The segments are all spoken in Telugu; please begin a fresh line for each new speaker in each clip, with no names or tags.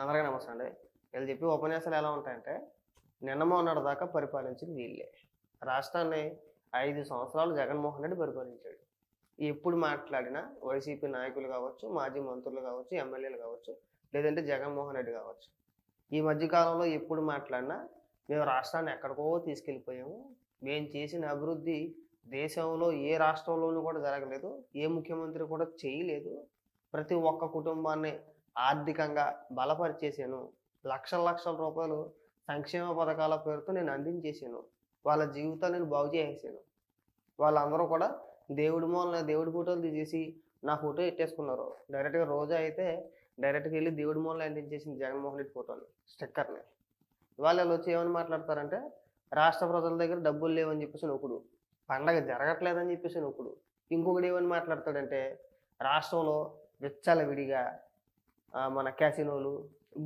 అందరికీ నమస్తే అండి. వీళ్ళు చెప్పి ఉపన్యాసాలు ఎలా ఉంటాయంటే నిన్న మొన్నటి దాకా పరిపాలించింది వీళ్ళే. రాష్ట్రాన్ని ఐదు సంవత్సరాలు జగన్మోహన్ రెడ్డి పరిపాలించాడు. ఎప్పుడు మాట్లాడినా వైసీపీ నాయకులు కావచ్చు మాజీ మంత్రులు కావచ్చు ఎమ్మెల్యేలు కావచ్చు లేదంటే జగన్మోహన్ రెడ్డి కావచ్చు. ఈ మధ్యకాలంలో ఎప్పుడు మాట్లాడినా మేము రాష్ట్రాన్ని ఎక్కడికో తీసుకెళ్ళిపోయాము. మేము చేసిన అభివృద్ధి దేశంలో ఏ రాష్ట్రంలోనూ కూడా జరగలేదు ఏ ముఖ్యమంత్రి కూడా చేయలేదు. ప్రతి ఒక్క కుటుంబాన్ని ఆర్థికంగా బలపరిచేసాను. లక్షల లక్షల రూపాయలు సంక్షేమ పథకాల పేరుతో నేను అందించేసాను. వాళ్ళ జీవితాలు నేను బాగు చేసేసాను. వాళ్ళందరూ కూడా దేవుడి మూలన దేవుడి ఫోటోలు తీసేసి నా ఫోటో ఎట్టేసుకున్నారు. డైరెక్ట్గా రోజా అయితే డైరెక్ట్గా వెళ్ళి దేవుడి మూలన అందించేసింది జగన్మోహన్ రెడ్డి ఫోటోని స్టిక్కర్ని. వాళ్ళు వాళ్ళు వచ్చి ఏమని మాట్లాడతారంటే రాష్ట్ర ప్రజల దగ్గర డబ్బులు లేవని చెప్పేసి ఒకడు పండగ జరగట్లేదని చెప్పేసి ఒకడు ఇంకొకడు ఏమని మాట్లాడతాడంటే రాష్ట్రంలో విచ్చల విడిగా మన క్యాసినోలు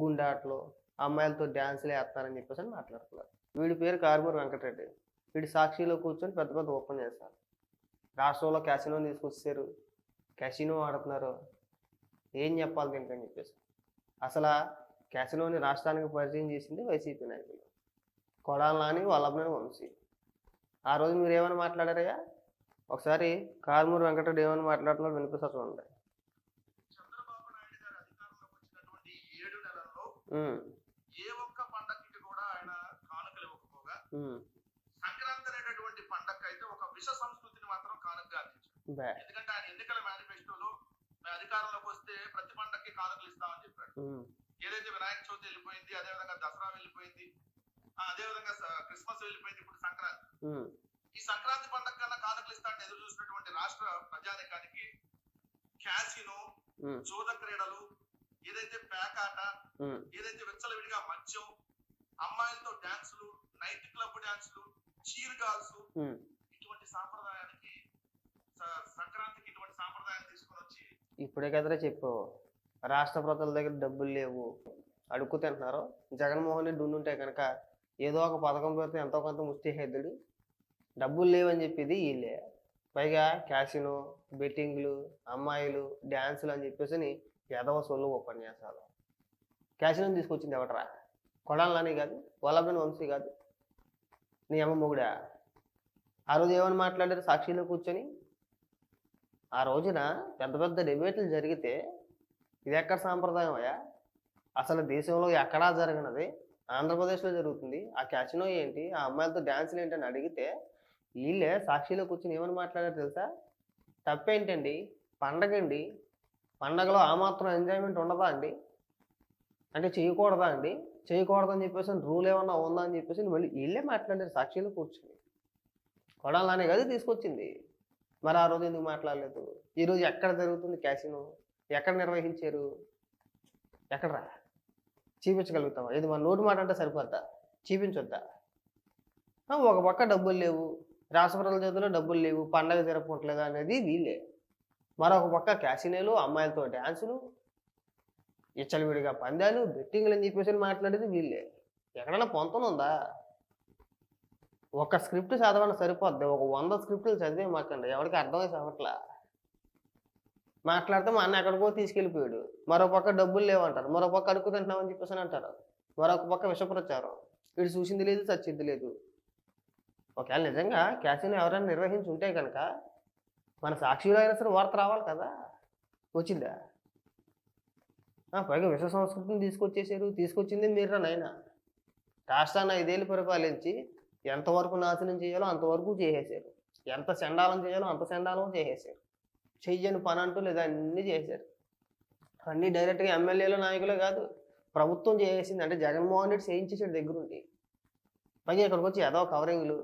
గుండాట్లు అమ్మాయిలతో డ్యాన్సులు వేస్తారని చెప్పేసి అని మాట్లాడుతున్నారు. వీడి పేరు కారుమూరు వెంకటరెడ్డి. వీడి సాక్షిలో కూర్చొని పెద్ద పెద్ద ఓపెన్ చేస్తారు. రాష్ట్రంలో క్యాసినో తీసుకొచ్చారు క్యాసినో ఆడుతున్నారు. ఏం చెప్పాలి దీనికి అని చెప్పేసి. అసలు క్యాసినోని రాష్ట్రానికి పరిచయం చేసింది వైసీపీ నాయకులు. కొడాలని నాని వల్లభనేని వంశీ. ఆ రోజు మీరు ఏమైనా మాట్లాడారయ్యా? ఒకసారి కారుమూరు వెంకటరెడ్డి ఏమైనా మాట్లాడుతున్నారో వినిపిస్తా చూడండి
చంద్రబాబు నాయుడు గారు అధికారంలోకి వచ్చినటువంటి ఈ ఏడు నెలల్లో
ఉమ్,
ఏ ఒక్క పండగకి కూడా ఆయన కానుకలు ఇవ్వకపోగా సంక్రాంతి అనేటటువంటి పండగ అయితే ఒక విష సంస్కృతిని మాత్రం కానుకగా అందించారు ఎందుకంటే ఆయన ఎన్నికల మేనిఫెస్టోలో అధికారంలోకి వస్తే ప్రతి పండగకి కానుకలు ఇస్తామని చెప్పాడు ఏదైతే వినాయక చవితి వెళ్ళిపోయింది అదే విధంగా దసరా వెళ్ళిపోయింది అదే విధంగా క్రిస్మస్ వెళ్ళిపోయింది ఇప్పుడు సంక్రాంతి. ఈ సంక్రాంతి పండగ కన్నా కానుకలు ఇస్తా అంటే ఎదురు చూసినటువంటి రాష్ట్ర ప్రజానికానికి క్యాసినో జూద క్రీడలు ఏదైతే విచ్చలవిడిగా మద్యం అమ్మాయిలతో డాన్సులు నైట్ క్లబ్ డాన్సులు చీర్ గాల్స్
ఉమ్.
ఇటువంటి సాంప్రదాయానికి సంక్రాంతికి ఇటువంటి సాంప్రదాయాన్ని తీసుకొని వచ్చి
ఇప్పుడే కదరా చెప్పు రాష్ట్ర ప్రజల దగ్గర డబ్బులు లేవు. అడుక్కు తింటున్నారు. జగన్మోహన్ రెడ్డి ఉండుంటే కనుక ఏదో ఒక పథకం పెడితే ఎంతో కొంత ముష్టి హెద్దుడు డబ్బులు లేవని చెప్పేది వీళ్ళే పైగా క్యాసినో బెట్టింగ్లు అమ్మాయిలు డ్యాన్సులు అని చెప్పేసి ఎదవ సొల్లు ఉపన్యాసాలు. క్యాసినో తీసుకొచ్చింది ఎవటరా కొడాలని కాదు వల్లభన్ వంశీ కాదు. నీ అమ్మ మొగుడా? ఆ రోజు ఏమని మాట్లాడారు? సాక్షిలో కూర్చొని. ఆ రోజున పెద్ద పెద్ద డిబేట్లు జరిగితే ఇది ఎక్కడ సాంప్రదాయం అయ్యా? అసలు దేశంలో ఎక్కడా జరగనది. ఆంధ్రప్రదేశ్లో జరుగుతుంది. ఆ క్యాచినో ఏంటి? ఆ అమ్మాయిలతో డ్యాన్సులు ఏంటి అని అడిగితే వీళ్ళే సాక్షిలో కూర్చొని ఏమని మాట్లాడారు తెలుసా? తప్పేంటండి? పండగ అండి పండగలో ఆ మాత్రం ఎంజాయ్మెంట్ ఉండదా అండి? అంటే చేయకూడదా అండి? చేయకూడదని చెప్పేసి రూల్ ఏమన్నా ఉందా అని చెప్పేసి మళ్ళీ వీళ్ళే మాట్లాడారు సాక్షిలో కూర్చొని. కొడాలనే కదా తీసుకొచ్చింది. మరి ఆ రోజు ఎందుకు మాట్లాడలేదు? ఈరోజు ఎక్కడ జరుగుతుంది క్యాసినో? ఎక్కడ నిర్వహించారు? ఎక్కడరా? చూపించగలుగుతామా ఇది మన నోటి మాట అంటే సరిపోద్దా? చూపించొద్దా? ఒక పక్క డబ్బులు లేవు. రాసపరల చేతిలో డబ్బులు లేవు. పండగ జరపట్లేదు అనేది వీళ్ళే. మరొక పక్క క్యాసినేలు అమ్మాయిలతో డ్యాన్సులు ఇచ్చలవిడిగా పందాలు బెట్టింగ్లు అని చెప్పేసి మాట్లాడేది వీళ్ళే. ఎక్కడైనా పొంతనుందా ఒక స్క్రిప్ట్ చదవడం సరిపోద్ది. ఒక వంద స్క్రిప్టులు చదివే మాకండి ఎవరికి అర్థమై చదవట్లా మాట్లాడితే మా అన్న ఎక్కడికో తీసుకెళ్ళిపోయాడు. మరో పక్క డబ్బులు లేవంటారు. మరో పక్క అడుగు చెప్పేసి అని అంటారు. మరొక పక్క విషప్రచారం. వీడు చూసింది లేదు చచ్చింది లేదు. ఒకవేళ నిజంగా క్యాసినో ఎవరైనా నిర్వహించి ఉంటే కనుక మన సాక్షిలో అయినా సరే వార్త రావాలి కదా. వచ్చిందా? పైగా విశ్వ సంస్కృతిని తీసుకొచ్చేసారు. తీసుకొచ్చింది మీరు నాయన. రాష్ట్రాన్ని ఐదేళ్ళు పరిపాలించి ఎంతవరకు నాశనం చేయాలో అంతవరకు చేసేసారు. ఎంత చండాలం చేయాలో అంత చండాలం చేసేసారు. చెయ్యని పని అంటూ లేదా అన్నీ చేశారు అన్నీ డైరెక్ట్గా ఎమ్మెల్యేలు నాయకులే కాదు ప్రభుత్వం చేసింది. అంటే జగన్మోహన్ రెడ్డి చేయించేసాడు దగ్గరుండి. పైగా ఇక్కడికి వచ్చి ఏదో కవరింగ్లు.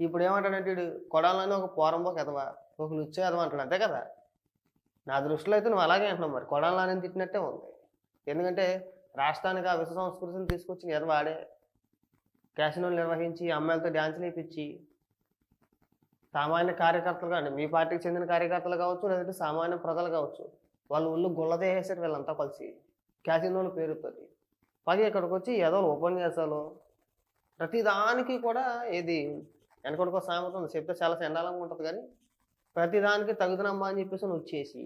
ఇప్పుడు ఏమంటాడంటే కొడాలని ఒక పోరంబో ఎదవా ఒక లుచ్చే ఎదవ అంటాడు అంతే కదా? నా దృష్టిలో అయితే నువ్వు అలాగే అంటున్నావు మరి. కొడాలని తిట్టినట్టే ఉంది. ఎందుకంటే రాష్ట్రానికి ఆ విశ్వ సంస్కృతిని తీసుకొచ్చి ఎదవ ఆడే క్యాసినోలు నిర్వహించి అమ్మాయిలతో డ్యాన్సులు వేయించి సామాన్య కార్యకర్తలు కానీ మీ పార్టీకి చెందిన కార్యకర్తలు కావచ్చు లేదంటే సామాన్య ప్రజలు కావచ్చు వాళ్ళు ఒళ్ళు గుల్లదేసేసారు వీళ్ళంతా కలిసి క్యాసినోలు పేరుతోటి. పది ఇక్కడికి వచ్చి ఏదో ఉపన్యాసాలు ప్రతిదానికి కూడా ఇది వెనకడికో సామెత ఉంది. చెప్తే చాలా చండాలంగా ఉంటుంది కానీ ప్రతిదానికి తగుదనమ్మా అని చెప్పేసి నువ్వు వచ్చేసి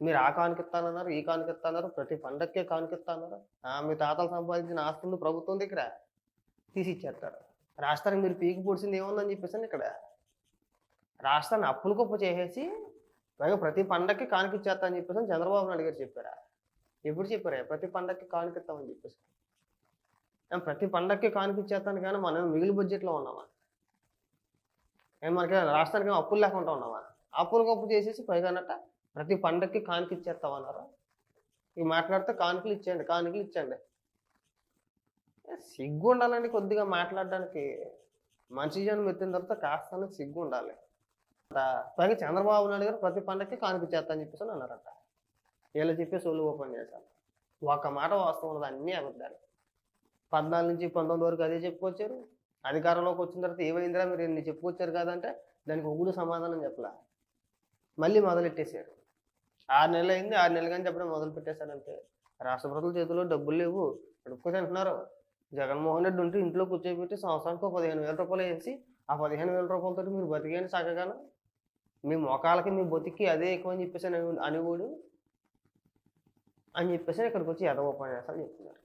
మీరు ఆ కానుకిస్తానన్నారు ఈ కానుకిస్తాన్నారు ప్రతి పండక్కే కానుకిస్తాన్నారు ఆ, మీ తాతలు సంపాదించిన ఆస్తులు ప్రభుత్వం దగ్గర తీసి ఇచ్చేస్తారు రాష్ట్రానికి మీరు పీకి పొడిచింది ఏముందని చెప్పేసి ఇక్కడ రాష్ట్రాన్ని అప్పులు గొప్ప చేసేసి పైగా ప్రతి పండక్కి కానుకిచ్చేస్తా అని చెప్పేసి చంద్రబాబు నాయుడు గారు చెప్పారా? ఎప్పుడు చెప్పారా? ప్రతి పండక్కి కానుకిస్తామని చెప్పేసి. ప్రతి పండక్కి కానుకిచ్చేస్తాను కానీ మనం మిగిలి బడ్జెట్లో ఉన్నామా? ఏం మనకి రాష్ట్రానికి అప్పులు లేకుండా ఉన్నామా అప్పులు కప్పు చేసేసి పైగా అన్నట్ట ప్రతి పండక్కి కానుక ఇచ్చేస్తామన్నారు ఇవి మాట్లాడితే కానుకలు ఇచ్చేయండి కానుకలు ఇచ్చేయండి. సిగ్గు ఉండాలండి కొద్దిగా మాట్లాడడానికి. మంచి జనం ఎత్తిన తర్వాత కాస్త సిగ్గు ఉండాలి. పైగా చంద్రబాబు నాయుడు గారు ప్రతి పండక్కి కానుక చేస్తా అని చెప్పేసి అన్నారట. వీళ్ళు చెప్పేసి ఒళ్ళు ఓపెన్ చేశారు. ఒక మాట వాస్తవం ఉన్నది అన్నీ అబద్ధాలు. పద్నాలుగు నుంచి పంతొమ్మిది వరకు అదే చెప్పుకొచ్చారు. అధికారంలోకి వచ్చిన తర్వాత ఏమైందిరా మీరు నేను చెప్పుకొచ్చారు కాదంటే దానికి ఒకడు సమాధానం చెప్పలా. మళ్ళీ మొదలెట్టేశారు ఆరు నెలలు అయింది ఆరు నెలలు కానీ చెప్పడం మొదలు పెట్టేశారంటే రాష్ట్ర ప్రభుత్వ చేతిలో డబ్బులు లేవు. అడుక్కు అంటున్నారు. జగన్మోహన్ రెడ్డి ఉంటే ఇంట్లో కూర్చోబెట్టి సంవత్సరానికి పదిహేను వేల రూపాయలు వేసి ఆ పదిహేను వేల రూపాయలతో మీరు బతికేయండి చక్కగాను మీ మొఖాలకి మీ బతికి అదే ఎక్కువ అని చెప్పేసి అని అనేవాడు అని చెప్పేసి ఇక్కడికి వచ్చి ఎదవ ఉపన్యాసాలు చెప్తున్నారు.